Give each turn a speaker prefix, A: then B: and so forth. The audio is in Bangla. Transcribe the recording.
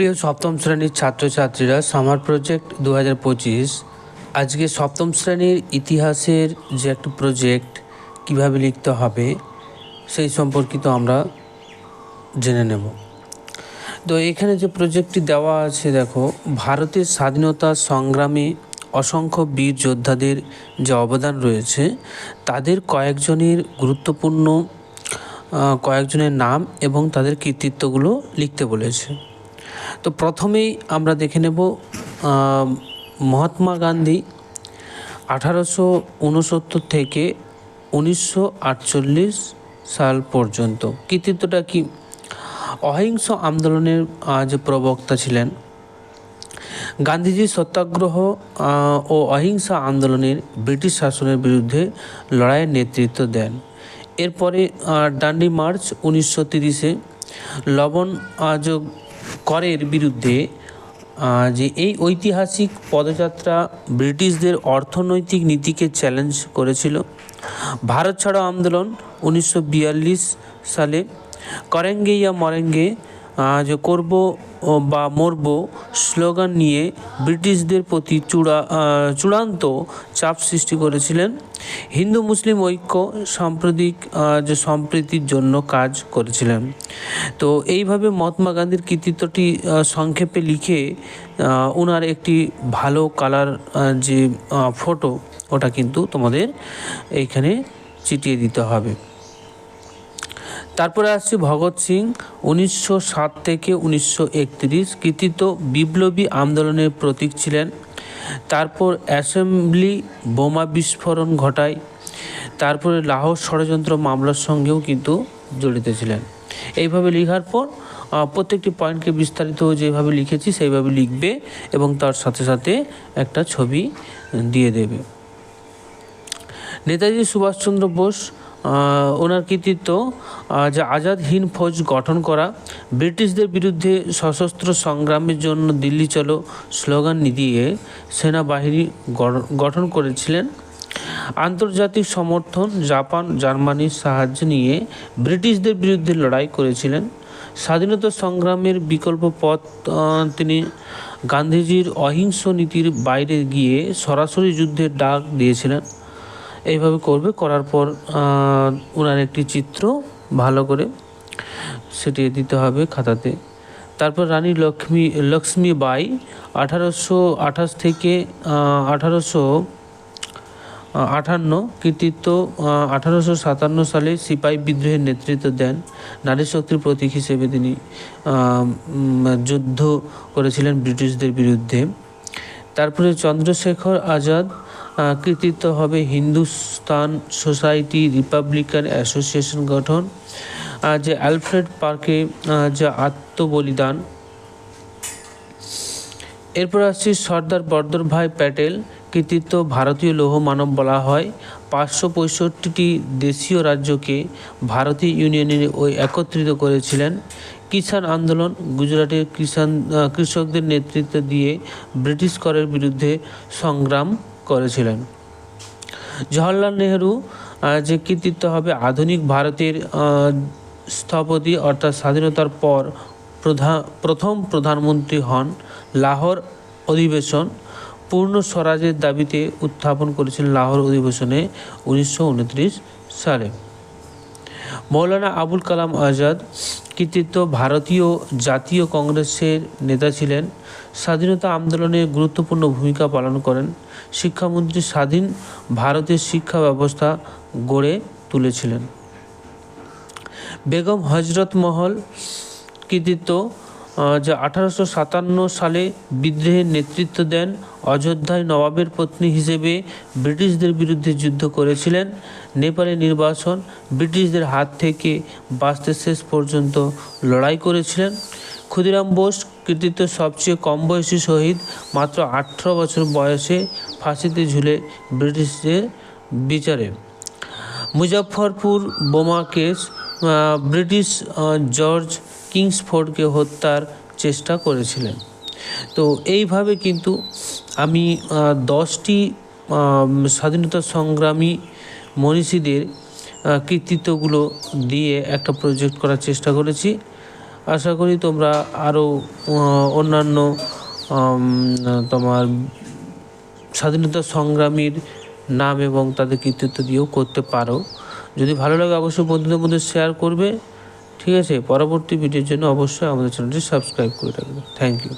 A: প্রিয় সপ্তম শ্রেণির ছাত্রছাত্রীরা সামার প্রজেক্ট দু হাজার পঁচিশ। আজকে সপ্তম শ্রেণির ইতিহাসের যে একটা প্রজেক্ট কীভাবে লিখতে হবে, সেই সম্পর্কিত আমরা জেনে নেব। তো এখানে যে প্রজেক্টটি দেওয়া আছে, দেখো, ভারতের স্বাধীনতা সংগ্রামে অসংখ্য বীর যোদ্ধাদের যে অবদান রয়েছে, তাদের কয়েকজনের গুরুত্বপূর্ণ কয়েকজনের নাম এবং তাদের কৃতিত্বগুলো লিখতে বলেছে। তো প্রথমেই আমরা দেখে নেব মহাত্মা গান্ধী আঠারোশো উনসত্তর থেকে উনিশশো আটচল্লিশ সাল পর্যন্ত। কৃতিত্বটা কি? অহিংস আন্দোলনের যে প্রবক্তা ছিলেন। গান্ধীজি সত্যাগ্রহ ও অহিংসা আন্দোলনের ব্রিটিশ শাসনের বিরুদ্ধে লড়াইয়ের নেতৃত্ব দেন। এরপরে ডান্ডি মার্চ উনিশশো তিরিশে লবণ যোগ করের বিরুদ্ধে যে এই ঐতিহাসিক পদযাত্রা ব্রিটিশদের অর্থনৈতিক নীতিকে চ্যালেঞ্জ করেছিল। ভারত ছাড়ো আন্দোলন উনিশশো বিয়াল্লিশ সালে করেঙ্গে ইয়া মরেঙ্গে যে করব বা মরব স্লোগান নিয়ে ব্রিটিশদের প্রতি চূড়া চূড়ান্ত চাপ সৃষ্টি করেছিলেন। হিন্দু মুসলিম ঐক্য সাম্প্রতিক যে সম্প্রীতির জন্য কাজ করেছিলেন। তো এইভাবে মহাত্মা গান্ধীর কৃতিত্বটি সংক্ষেপে লিখে ওনার একটি ভালো কালার যে ফটো ওটা কিন্তু তোমাদের এইখানে চিটিয়ে দিতে হবে। তারপরে আসছে ভগৎ সিং, উনিশশো সাত থেকে উনিশশো একত্রিশ কৃতিত্ব বিপ্লবী আন্দোলনের প্রতীক ছিলেন। তারপর অ্যাসেম্বলি বোমা বিস্ফোরণ ঘটায়। তারপরে লাহোর ষড়যন্ত্র মামলার সঙ্গেও কিন্তু জড়িত ছিলেন। এইভাবে লেখার পর প্রত্যেকটি পয়েন্টকে বিস্তারিত যেভাবে লিখেছি সেইভাবে লিখবে এবং তার সাথে সাথে একটা ছবি দিয়ে দেবে। নেতাজি সুভাষচন্দ্র বোস ওনার কৃতিত্ব যে আজাদ ফৌজ গঠন করা, ব্রিটিশদের বিরুদ্ধে সশস্ত্র সংগ্রামের জন্য দিল্লি চলো স্লোগান দিয়ে সেনাবাহিনী গঠন করেছিলেন। আন্তর্জাতিক সমর্থন জাপান, জার্মানির সাহায্য নিয়ে ব্রিটিশদের বিরুদ্ধে লড়াই করেছিলেন। স্বাধীনতা সংগ্রামের বিকল্প পথ তিনি গান্ধীজির অহিংস নীতির বাইরে গিয়ে সরাসরি যুদ্ধের ডাক দিয়েছিলেন। এইভাবে করবে। করার পর ওনার একটি চিত্র ভালো করে সেটি দিতে হবে খাতাতে। তারপর রানী লক্ষ্মী লক্ষ্মীবাই আঠারোশো আঠাশ থেকে আঠারোশো আঠান্ন কৃতিত্ব আঠারোশো সাতান্ন সালে সিপাই বিদ্রোহের নেতৃত্ব দেন নারী শক্তির প্রতীক হিসেবে তিনি যুদ্ধ করেছিলেন ব্রিটিশদের বিরুদ্ধে। তারপরে চন্দ্রশেখর আজাদ কৃতিত্ব হবে হিন্দুস্তান সোসাইটি রিপাবলিকান অ্যাসোসিয়েশন গঠন যে অ্যালফ্রেড পার্কে যে আত্মবলিদান। এরপর আসছি সর্দার বর্দরভাই প্যাটেল, কৃতিত্ব ভারতীয় লৌহ মানব বলা হয়। পাঁচশো পঁয়ষট্টিটি দেশীয় রাজ্যকে ভারতীয় ইউনিয়নে ওই একত্রিত করেছিলেন। কিষাণ আন্দোলন গুজরাটের কিষাণ কৃষকদের নেতৃত্ব দিয়ে ব্রিটিশ করের বিরুদ্ধে সংগ্রাম। করেছিলেন। জওহরলাল নেহরু যে কৃতিত্ব হবে আধুনিক ভারতের স্থপতি অর্থাৎ স্বাধীনতার পর প্রধান প্রথম প্রধানমন্ত্রী হন লাহোর অধিবেশন। পূর্ণ স্বরাজের দাবিতে উত্থাপন করেছিলেন লাহোর অধিবেশনে উনিশশো উনত্রিশ সালে। মৌলানা আবুল কালাম আজাদ কৃতিত্ব ভারতীয় জাতীয় কংগ্রেসের নেতা ছিলেন, স্বাধীনতা আন্দোলনে গুরুত্বপূর্ণ ভূমিকা পালন করেন, শিক্ষামন্ত্রী স্বাধীন ভারতের শিক্ষা ব্যবস্থা গড়ে তুলেছিলেন। বেগম হজরত মহল কৃতিত্ব যা আঠারোশো সাতান্ন সালে বিদ্রোহের নেতৃত্ব দেন অযোধ্যায় নবাবের পত্নী হিসেবে ব্রিটিশদের বিরুদ্ধে যুদ্ধ করেছিলেন। নেপালে নির্বাসন ব্রিটিশদের হাত থেকে বাঁচতে শেষ পর্যন্ত লড়াই করেছিলেন। ক্ষুদিরাম বোস কৃতিত্ব সবচেয়ে কম বয়সী শহীদ, মাত্র আঠারো বছর বয়সে ফাঁসিতে ঝুলে ব্রিটিশদের বিচারে। মুজফ্ফরপুর বোমা কেস ব্রিটিশ জর্জ কিংসফোর্ডকে হত্যার চেষ্টা করেছিলেন। তো এইভাবে কিন্তু আমি দশটি স্বাধীনতা সংগ্রামী মনীষীদের কৃতিত্বগুলো দিয়ে একটা প্রজেক্ট করার চেষ্টা করেছি। আশা করি তোমরা আরও অন্যান্য তোমার স্বাধীনতা সংগ্রামীর নাম এবং তাদের কৃতিত্ব দিয়েও করতে পারো। যদি ভালো লাগে অবশ্যই বন্ধুদের মধ্যে শেয়ার করবে। ঠিক আছে পরবর্তী ভিডিওর জন্য অবশ্যই আমাদের চ্যানেলটি সাবস্ক্রাইব করে রাখবেন থ্যাংক ইউ